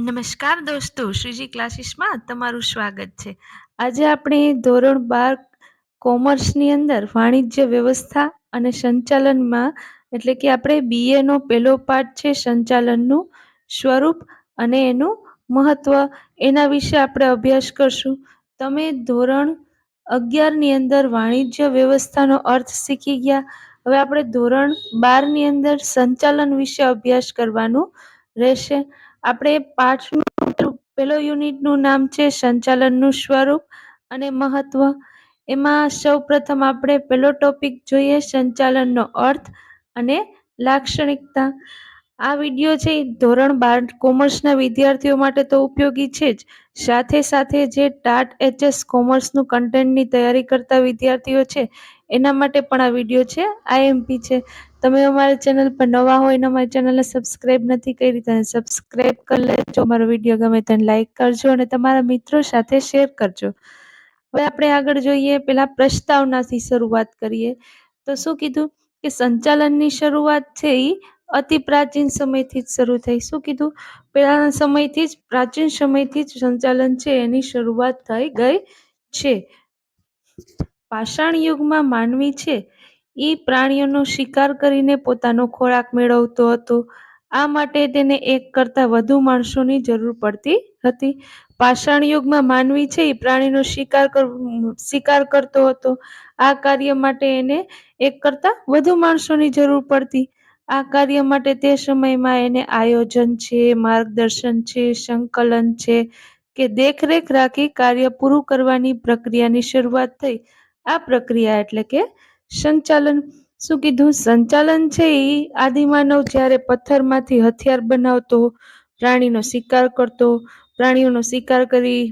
નમસ્કાર દોસ્તો, શ્રીજી ક્લાસીસમાં તમારું સ્વાગત છે. આજે આપણે ધોરણ બાર કોમર્સની અંદર વાણિજ્ય વ્યવસ્થા અને સંચાલનમાં, એટલે કે આપણે બીએનો પહેલો પાઠ છે સંચાલનનું સ્વરૂપ અને એનું મહત્વ, એના વિશે આપણે અભ્યાસ કરશું. તમે ધોરણ અગિયારની અંદર વાણિજ્ય વ્યવસ્થાનો અર્થ શીખી ગયા. હવે આપણે ધોરણ બારની અંદર સંચાલન વિશે અભ્યાસ કરવાનું રહેશે. આપણે પાઠનું પેલો યુનિટનું નામ છે સંચાલનનું સ્વરૂપ અને મહત્વ. એમાં સૌ પ્રથમ આપણે પેલો ટોપિક જોઈએ સંચાલનનો અર્થ અને લાક્ષણિકતા. આ વીડિયો છે ધોરણ બાર કોમર્સના વિદ્યાર્થીઓ માટે તો ઉપયોગી છે જ. સાથે સાથે જે ટાટ એચએસ કોમર્સનું કન્ટેન્ટની તૈયારી કરતા વિદ્યાર્થીઓ છે, એના માટે પણ આ વીડિયો છે, આઈએમપી છે. તમે અમારી ચેનલ પર નવા હોય અને અમારી ચેનલને સબસ્ક્રાઈબ નથી કરી તો સબસ્ક્રાઈબ કરી લેજો. અમારો વીડિયો ગમે તેને લાઈક કરજો અને તમારા મિત્રો સાથે શેર કરજો. હવે આપણે આગળ જોઈએ, પેલા પ્રસ્તાવનાથી શરૂઆત કરીએ. તો શું કીધું? કે સંચાલનની શરૂઆત છે એ અતિ પ્રાચીન સમયથી જ શરૂ થઈ. શું કીધું? પહેલાના સમયથી જ, પ્રાચીન સમયથી જ સંચાલન છે, એની શરૂઆત થઈ ગઈ છે. પાષાણ યુગમાં માનવી છે. એ પ્રાણીઓનો શિકાર કરીને પોતાનો ખોરાક મેળવતો હતો. આ માટે તેને એક કરતાં વધુ માણસોની જરૂર પડતી હતી. પાષાણ યુગમાં માનવી છે, એ પ્રાણીનો શિકાર શિકાર કરતો હતો. આ કાર્ય માટે એને એક કરતાં વધુ માણસોની જરૂર પડતી આ કાર્ય માટે તે સમયમાં એને આયોજન છે, માર્ગદર્શન છે, સંકલન છે કે દેખરેખ રાખી કાર્ય પૂરું કરવાની પ્રક્રિયાની શરૂઆત થઈ. આ પ્રક્રિયા એટલે કે સંચાલન. શું કીધું? સંચાલન છે એ આદિમાનવ જ્યારે પથ્થરમાંથી હથિયાર બનાવતો, પ્રાણીનો શિકાર કરતો, પ્રાણીઓનો શિકાર કરી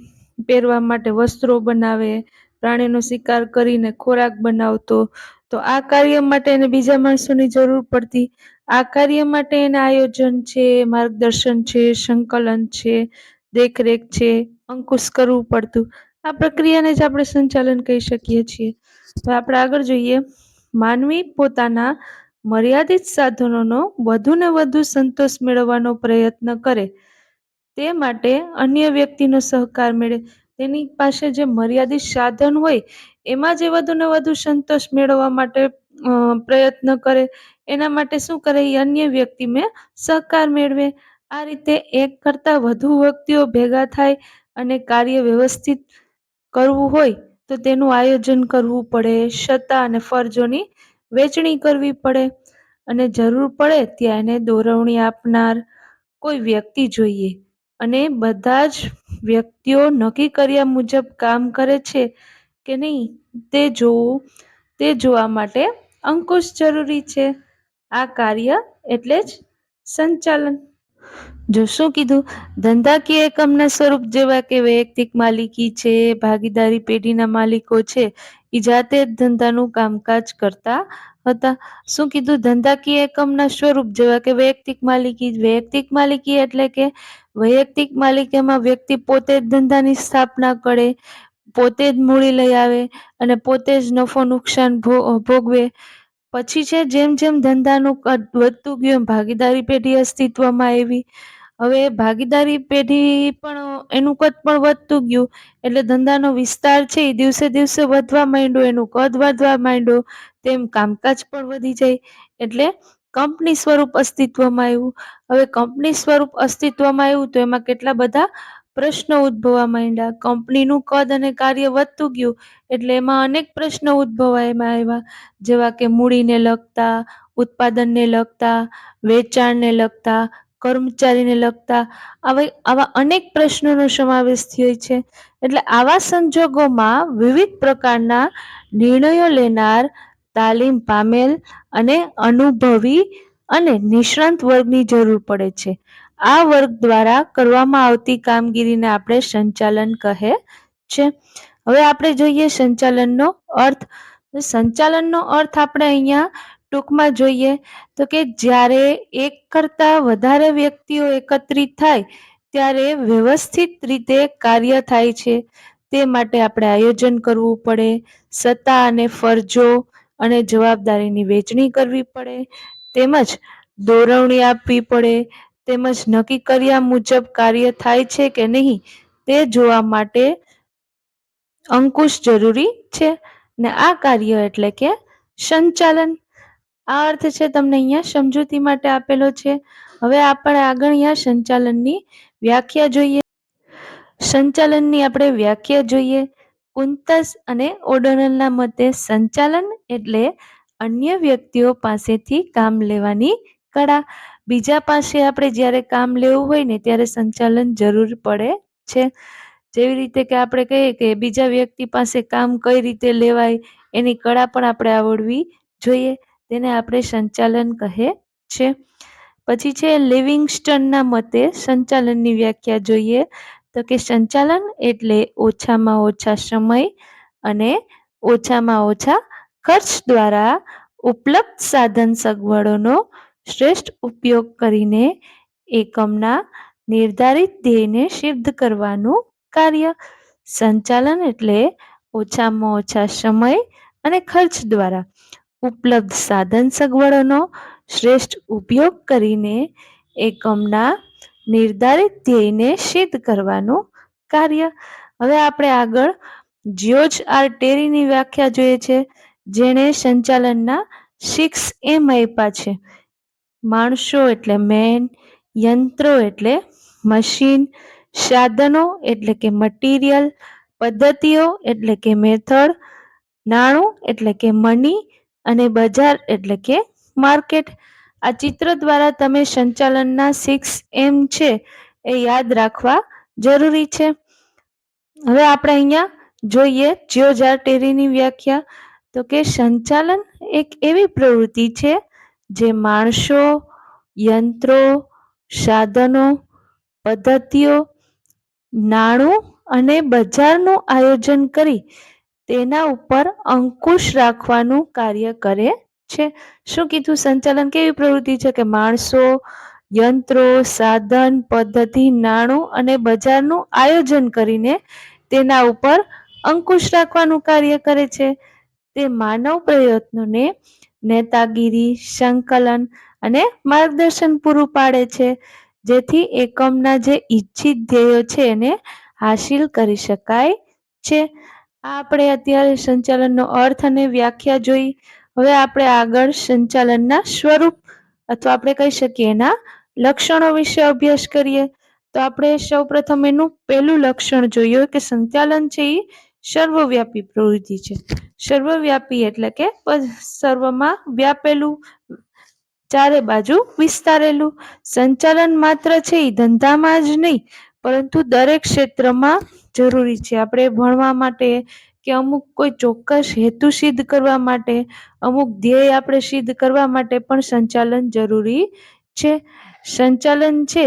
પહેરવા માટે વસ્ત્રો બનાવે, પ્રાણીનો શિકાર કરીને ખોરાક બનાવતો તો આ કાર્ય માટે એને બીજા માણસોની જરૂર પડતી. આ કાર્ય માટે એના આયોજન છે, માર્ગદર્શન છે, સંકલન છે, દેખરેખ છે, અંકુશ કરવું પડતું. આ પ્રક્રિયાને જ આપણે સંચાલન કહી શકીએ છીએ. તો આપણે આગળ જોઈએ. માનવી પોતાના મર્યાદિત સાધનોનો વધુને વધુ સંતોષ મેળવવાનો પ્રયત્ન કરે. તે માટે અન્ય વ્યક્તિનો સહકાર મેળવે. તેની પાસે જે મર્યાદિત સાધન હોય, એમાં જે વધુને વધુ સંતોષ મેળવવા માટે પ્રયત્ન કરે. એના માટે શું કરે? એ અન્ય વ્યક્તિ મેં સહકાર મેળવે. આ રીતે એક કરતાં વધુ વ્યક્તિઓ ભેગા થાય અને કાર્ય વ્યવસ્થિત કરવું હોય, તો તેનું આયોજન કરવું પડે. સત્તા અને ફરજોની વેચણી કરવી પડે. અને જરૂર પડે ત્યાં એને દોરવણી આપનાર કોઈ વ્યક્તિ જોઈએ. અને બધા જ વ્યક્તિઓ નક્કી કર્યા મુજબ કામ કરે છે કે નહીં, તે જોવું, તે જોવા માટે અંકુશ જરૂરી છે. આ કાર્ય એટલે જ સંચાલન. જો શું કીધું? ધંધાકીય એકમના સ્વરૂપ જેવા કે વૈયક્તિક માલિકી છે, ભાગીદારી પેઢીના માલિકો છે એ જાતે જ ધંધાનું કામકાજ કરતા હતા. શું કીધું? ધંધાકીય એકમના સ્વરૂપ જેવા કે વૈયક્તિક માલિકી વૈયક્તિક માલિકી એટલે કે વૈયક્તિક માલિકીમાં વ્યક્તિ પોતે જ ધંધાની સ્થાપના કરે, પોતે જ મૂડી લઈ આવે અને પોતે જ નફો નુકસાન ભોગવે. પછી છે, જેમ જેમ ધંધાનું કદ વધતું ગયું, ભાગીદારી પેઢી અસ્તિત્વમાં આવી. હવે ભાગીદારી પેઢી પણ એનું કદ પણ વધતું ગયું. એટલે ધંધાનો વિસ્તાર છે, એ દિવસે દિવસે વધવા માંડ્યો, એનું કદ વધવા માંડ્યો, તેમ કામકાજ પણ વધી જાય. એટલે કંપની સ્વરૂપ અસ્તિત્વમાં આવ્યું. હવે કંપની સ્વરૂપ અસ્તિત્વમાં આવ્યું તો એમાં કેટલા બધા પ્રશ્નો ઉદ્ભવવા માંડ્યા. કંપનીનું કદ અને કાર્ય વધતું ગયું એટલે એમાં અનેક પ્રશ્નો ઉદ્ભવવામાં આવ્યા. જેવા કે મૂડીને લગતા, ઉત્પાદનને લગતા, વેચાણને લગતા, કર્મચારીને લગતા. આવા આવા અનેક પ્રશ્નોનો સમાવેશ થયો છે. એટલે આવા સંજોગોમાં વિવિધ પ્રકારના નિર્ણયો લેનાર, તાલીમ પામેલ અને અનુભવી અને નિષ્ણાંત વર્ગની જરૂર પડે છે. આ વર્ગ દ્વારા કરવામાં આવતી કામગીરીને આપણે સંચાલન કહે છે. હવે આપણે જોઈએ સંચાલનનો અર્થ. સંચાલનનો અર્થ આપણે અહીંયા ટૂંકમાં જોઈએ તો કે જ્યારે એક કરતાં વધારે વ્યક્તિઓ એકત્રિત થાય ત્યારે વ્યવસ્થિત રીતે કાર્ય થાય છે. તે માટે આપણે આયોજન કરવું પડે, સત્તા અને ફરજો અને જવાબદારીની વહેંચણી કરવી પડે, તેમજ દોરવણી આપવી પડે તેમજ નક્કી કર્યા મુજબ કાર્ય થાય છે કે નહીં તે જોવા માટે અંકુશ જરૂરી છે. ને આ કાર્ય એટલે કે સંચાલન. આ અર્થ છે તમને અહીંયા સમજૂતી માટે આપેલો છે. હવે આપણે આગળ અહીંયા સંચાલનની વ્યાખ્યા જોઈએ. સંચાલનની આપણે વ્યાખ્યા જોઈએ. કુંતસ અને ઓડોનલના મતે સંચાલન એટલે અન્ય વ્યક્તિઓ પાસેથી કામ લેવાની કળા. બીજા પાસે આપણે જ્યારે કામ લેવું હોય ને ત્યારે સંચાલન જરૂર પડે છે. જેવી રીતે કે આપણે કહીએ કે બીજા વ્યક્તિ પાસે કામ કઈ રીતે લેવાય એની કળા પણ આપણે આવડવી જોઈએ. તેને આપણે સંચાલન કહે છે. પછી છે લિવિંગસ્ટનના મતે સંચાલનની વ્યાખ્યા જોઈએ. તો કે સંચાલન એટલે ઓછામાં ઓછા સમય અને ઓછામાં ઓછા ખર્ચ દ્વારા ઉપલબ્ધ સાધન સગવડોનો શ્રેષ્ઠ ઉપયોગ કરીને એકમના નિર્ધારિત ધ્યેયને સિદ્ધ કરવાનું કાર્ય. સંચાલન એટલે ઓછામાં ઓછા સમય અને ખર્ચ દ્વારા ઉપલબ્ધ સાધન સગવડોનો શ્રેષ્ઠ ઉપયોગ કરીને એકમના નિર્ધારિત ધ્યેયને સિદ્ધ કરવાનું કાર્ય. હવે આપણે આગળ જ્યોર્જ આર ટેરીની વ્યાખ્યા જોઈએ છે, જેણે સંચાલનના સિક્સ એમ આપ્યા છે. માણસો એટલે મેન, યંત્રો એટલે મશીન, સાધનો એટલે કે મટીરિયલ, પદ્ધતિઓ એટલે કે મેથડ, નાણું એટલે કે મની અને બજાર એટલે કે માર્કેટ. આ ચિત્ર દ્વારા તમે સંચાલનના સિક્સ એમ છે એ યાદ રાખવા જરૂરી છે. હવે આપણે અહીંયા જોઈએ જ્યોર્જ ટેરીની વ્યાખ્યા. તો કે સંચાલન એક એવી પ્રવૃત્તિ છે જે માણસો, યંત્રો, સાધનો, પદ્ધતિઓ, નાણું અને બજારનું આયોજન કરી તેના ઉપર અંકુશ રાખવાનું કાર્ય કરે છે. શું કીધું? સંચાલન કેવી પ્રવૃત્તિ છે કે માણસો, યંત્રો, સાધન, પદ્ધતિ, નાણું અને બજારનું આયોજન કરીને તેના ઉપર અંકુશ રાખવાનું કાર્ય કરે છે. તે માનવ પ્રયત્નોને નેતાગીરી, સંકલન અને માર્ગદર્શન પૂરું પાડે છે. જેથી એકમના જે ઈચ્છિત ધ્યેયો છે એને હાસિલ કરી શકાય છે. આ આપણે અત્યારે સંચાલનનો અર્થ અને વ્યાખ્યા જોઈ. હવે આપણે આગળ સંચાલનના સ્વરૂપ અથવા આપણે કહી શકીએ એના લક્ષણો વિશે અભ્યાસ કરીએ. તો આપણે સૌપ્રથમ એનું પહેલું લક્ષણ જોઈએ કે સંચાલન છે એ સર્વવ્યાપી પ્રવૃત્તિ છે. સર્વવ્યાપી એટલે કે સર્વમાં વ્યાપેલું, ચારે બાજુ વિસ્તારેલું. સંચાલન માત્ર છે એ ધંધામાં જ નહીં, પરંતુ દરેક ક્ષેત્રમાં જરૂરી છે. આપણે ભણવા માટે કે અમુક કોઈ ચોક્કસ હેતુ સિદ્ધ કરવા માટે, અમુક ધ્યેય આપણે સિદ્ધ કરવા માટે પણ સંચાલન જરૂરી છે. સંચાલન છે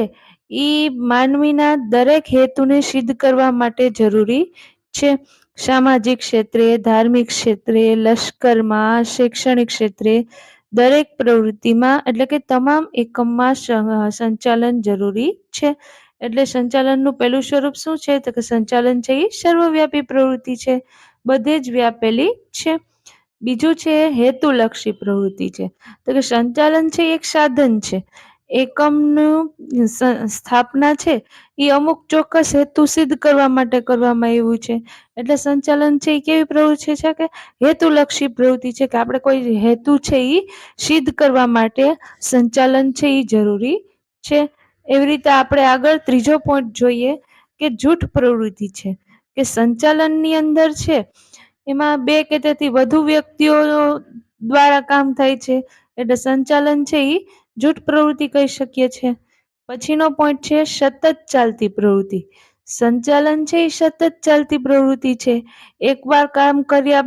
એ માનવીના દરેક હેતુને સિદ્ધ કરવા માટે જરૂરી છે. સામાજિક ક્ષેત્રે, ધાર્મિક ક્ષેત્રે, લશ્કરમાં, શૈક્ષણિક ક્ષેત્રે દરેક પ્રવૃત્તિમાં એટલે કે તમામ એકમમાં સંચાલન જરૂરી છે. એટલે સંચાલનનું પહેલું સ્વરૂપ શું છે? તો કે સંચાલન છે એ સર્વવ્યાપી પ્રવૃત્તિ છે. બધે જ વ્યાપેલી છે. બીજું છે હેતુલક્ષી પ્રવૃત્તિ છે. તો કે સંચાલન છે એક સાધન છે. એકમનું સ્થાપના છે એ અમુક ચોક્કસ હેતુ સિદ્ધ કરવા માટે કરવામાં આવ્યું છે. એટલે સંચાલન છે એ કેવી પ્રવૃત્તિ છે કે હેતુલક્ષી પ્રવૃત્તિ છે કે આપણે કોઈ હેતુ છે એ સિદ્ધ કરવા માટે સંચાલન છે એ જરૂરી છે. એવી રીતે આપણે આગળ ત્રીજો પોઈન્ટ જોઈએ કે જૂઠ પ્રવૃત્તિ છે, કે સંચાલનની અંદર છે, એમાં બે કે તેથી વધુ વ્યક્તિઓ દ્વારા કામ થાય છે. એટલે સંચાલન છે એ જૂઠ પ્રવૃત્તિ કહી શકીએ છીએ પછીનો પોઈન્ટ છે, સતત ચાલતી પ્રવૃત્તિ. સંચાલન છે એ સતત ચાલતી પ્રવૃત્તિ છે. એકવાર કામ કર્યા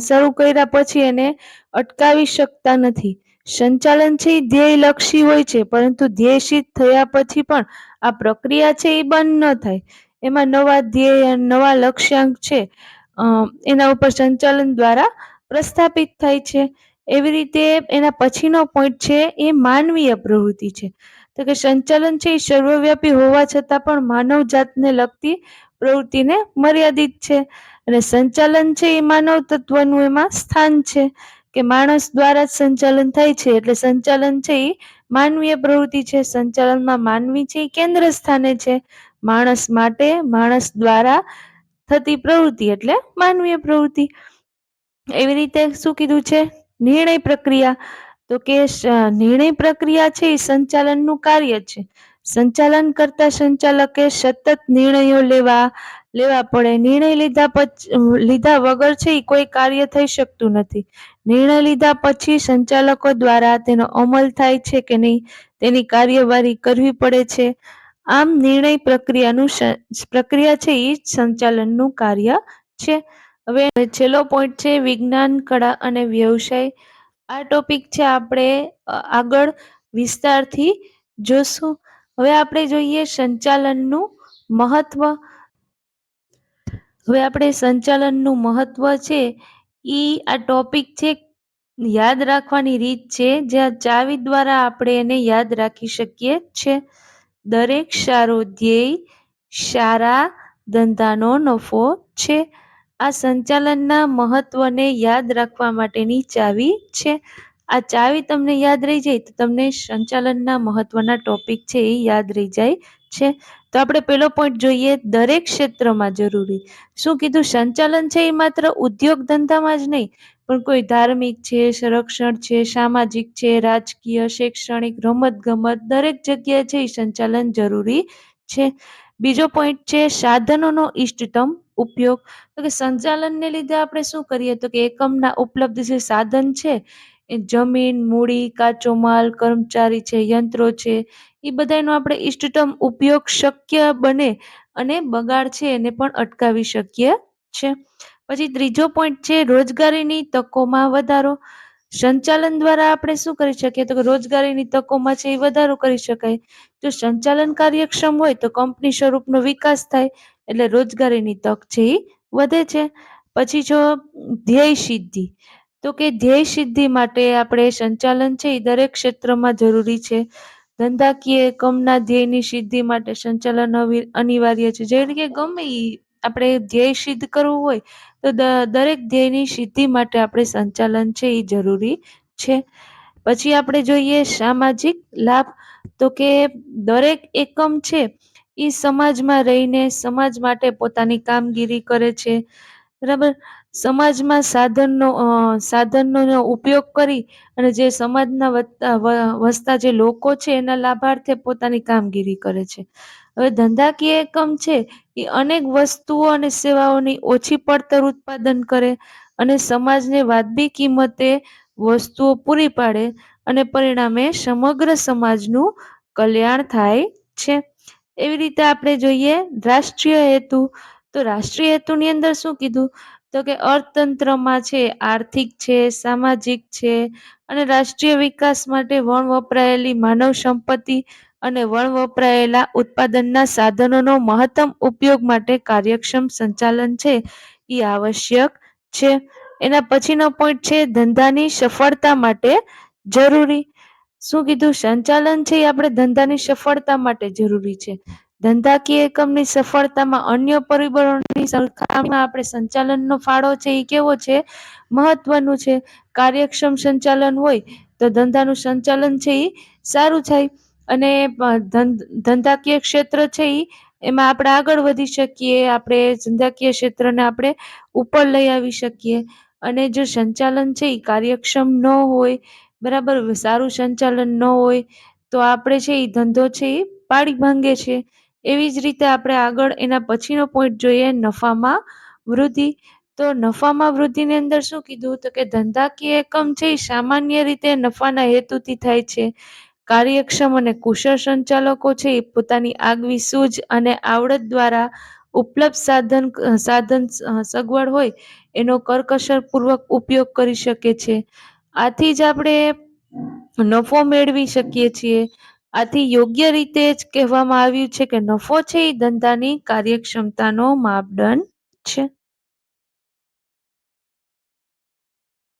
શરૂ કર્યા પછી એને અટકાવી શકતા નથી. સંચાલન છે એ ધ્યેયલક્ષી હોય છે, પરંતુ ધ્યેય થયા પછી પણ આ પ્રક્રિયા છે એ બંધ ન થાય. એમાં નવા ધ્યેય, નવા લક્ષ્યાંક છે. એના ઉપર સંચાલન દ્વારા પ્રસ્થાપિત થાય છે. એવી રીતે એના પછીનો પોઈન્ટ છે એ માનવીય પ્રવૃત્તિ છે. તો કે સંચાલન છે એ સર્વવ્યાપી હોવા છતાં પણ માનવ જાતને લગતી પ્રવૃત્તિને મર્યાદિત છે. અને સંચાલન છે એ માનવ તત્વનું એમાં સ્થાન છે. કે માણસ દ્વારા જ સંચાલન થાય છે એટલે સંચાલન છે એ માનવીય પ્રવૃત્તિ છે. સંચાલનમાં માનવી છે એ કેન્દ્ર સ્થાને છે. માણસ માટે માણસ દ્વારા થતી પ્રવૃત્તિ એટલે માનવીય પ્રવૃત્તિ. એવી રીતે શું કીધું છે? નિર્ણય પ્રક્રિયા. તો કે નિર્ણય પ્રક્રિયા છે એ સંચાલનનું કાર્ય છે. સંચાલન કરતા સંચાલકે સતત નિર્ણયો લેવા લેવા પડે. નિર્ણય લીધા પછી, લીધા વગર છે એ કોઈ કાર્ય થઈ શકતું નથી. નિર્ણય લીધા પછી સંચાલકો દ્વારા તેનો અમલ થાય છે કે નહીં, તેની કાર્યવાહી કરવી પડે છે. આમ નિર્ણય પ્રક્રિયાનું પ્રક્રિયા છે એ સંચાલનનું કાર્ય છે. હવે છેલ્લો પોઈન્ટ છે વિજ્ઞાન, કળા અને વ્યવસાય. આ ટોપિક છે આપણે આગળ વિસ્તારથી જોશું. હવે આપણે જોઈએ સંચાલનનું મહત્વ. હવે આપણે સંચાલનનું મહત્વ છે એ આ ટોપિક છે યાદ રાખવાની રીત છે જ્યાં ચાવી દ્વારા આપણે એને યાદ રાખી શકીએ છે. દરેક સારો ધ્યેય સારા ધંધાનો નફો છે. આ સંચાલનના મહત્વને યાદ રાખવા માટેની ચાવી છે. આ ચાવી તમને યાદ રહી જાય તો તમને સંચાલનના મહત્વના ટોપિક છે એ યાદ રહી જાય છે. તો આપણે પેલો પોઈન્ટ જોઈએ દરેક ક્ષેત્રમાં જરૂરી. શું કીધું? સંચાલન છે એ માત્ર ઉદ્યોગ ધંધામાં જ નહીં, પણ કોઈ ધાર્મિક છે, સંરક્ષણ છે, સામાજિક છે, રાજકીય, શૈક્ષણિક રમત ગમત દરેક જગ્યાએ છે એ સંચાલન જરૂરી છે. બીજો પોઈન્ટ છે સાધનોનો ઇષ્ટતમ ઉપયોગ. તો કે સંચાલનને લીધે આપણે શું કરીએ? તો કે એકમના ઉપલબ્ધ જે સાધન છે, એ જમીન, મૂડી, કાચો માલ, કર્મચારી છે, યંત્રો છે એ બધાનો આપણે ઇષ્ટતમ ઉપયોગ શક્ય બને અને બગાડ છે એને પણ અટકાવી શકીએ છે. પછી ત્રીજો પોઈન્ટ છે રોજગારીની તકોમાં વધારો. સંચાલન દ્વારા આપણે શું કરી શકીએ? તો કે રોજગારીની તકોમાં છે એ વધારો કરી શકાય. જો સંચાલન કાર્યક્ષમ હોય તો કંપની સ્વરૂપનો વિકાસ થાય એટલે રોજગારીની તક છે એ વધે છે. પછી જો ધ્યેય સિદ્ધિ, તો કે ધ્યેય સિદ્ધિ માટે આપણે સંચાલન છે એ દરેક ક્ષેત્રમાં જરૂરી છે. ધંધાકીય એકમના ધ્યેયની સિદ્ધિ માટે સંચાલન અનિવાર્ય છે. જેવી કે ગમે એ આપણે ધ્યેય સિદ્ધ કરવું હોય, તો દરેક ધ્યેયની સિદ્ધિ માટે આપણે સંચાલન છે એ જરૂરી છે. પછી આપણે જોઈએ સામાજિક લાભ, તો કે દરેક એકમ છે એ સમાજમાં રહીને સમાજ માટે પોતાની કામગીરી કરે છે. બરાબર? સમાજમાં સાધનનો સાધનનો ઉપયોગ કરી અને જે સમાજના વસતા જે લોકો છે એના લાભાર્થે પોતાની કામગીરી કરે છે. હવે ધંધાકીય એકમ છે એ અનેક વસ્તુઓ અને સેવાઓની ઓછી પડતર ઉત્પાદન કરે અને સમાજને વાજબી કિંમતે વસ્તુઓ પૂરી પાડે અને પરિણામે સમગ્ર સમાજનું કલ્યાણ થાય છે. એવી રીતે આપણે જોઈએ રાષ્ટ્રીય હેતુ, તો રાષ્ટ્રીય હેતુની અંદર શું કીધું? તો કે અર્થતંત્રમાં છે, આર્થિક છે, સામાજિક છે, અને રાષ્ટ્રીય વિકાસ માટે વણ વપરાયેલી માનવ સંપત્તિ અને વણ વપરાયેલા ઉત્પાદનના સાધનોનો મહત્તમ ઉપયોગ માટે કાર્યક્ષમ સંચાલન છે, એ આવશ્યક છે. એના પછીનો પોઈન્ટ છે, ધંધાની સફળતા માટે જરૂરી. શું કીધું? સંચાલન છે એ આપણે ધંધાની સફળતા માટે જરૂરી છે. ધંધાકીય એકમની સફળતામાં અન્ય પરિબળોની સરખામણીમાં આપણે સંચાલનનો ફાળો છે એ કેવો છે? મહત્વનું છે. કાર્યક્ષમ સંચાલન હોય તો ધંધાનું સંચાલન છે એ સારું થાય. અને ધંધાકીય ક્ષેત્ર છે એ એમાં આપણે આગળ વધી શકીએ. આપણે ધંધાકીય ક્ષેત્રને આપણે ઉપર લઈ આવી શકીએ. અને જો સંચાલન છે એ કાર્યક્ષમ ન હોય બરાબર? સારું સંચાલન ન હોય તો આપણે છે એ ધંધો છે એ પાડી ભાંગે છે. એવી જ રીતે આપણે આગળ એના પછીનો પોઈન્ટ જોઈએ નફામાં વૃદ્ધિ. તો નફામાં વૃદ્ધિની અંદર શું કીધું? તો કે ધંધાકીય એકમ છે એ સામાન્ય રીતે નફાના હેતુથી થાય છે. કાર્યક્ષમ અને કુશળ સંચાલકો છે એ પોતાની આગવી સૂઝ અને આવડત દ્વારા ઉપલબ્ધ સાધન સાધન સગવડ હોય એનો કરકસરપૂર્વક ઉપયોગ કરી શકે છે. આથી જ આપણે નફો મેળવી શકીએ છીએ. આથી યોગ્ય રીતે જ કહેવામાં આવ્યું છે કે નફો છે એ ધંધાની કાર્યક્ષમતાનો માપદંડ છે.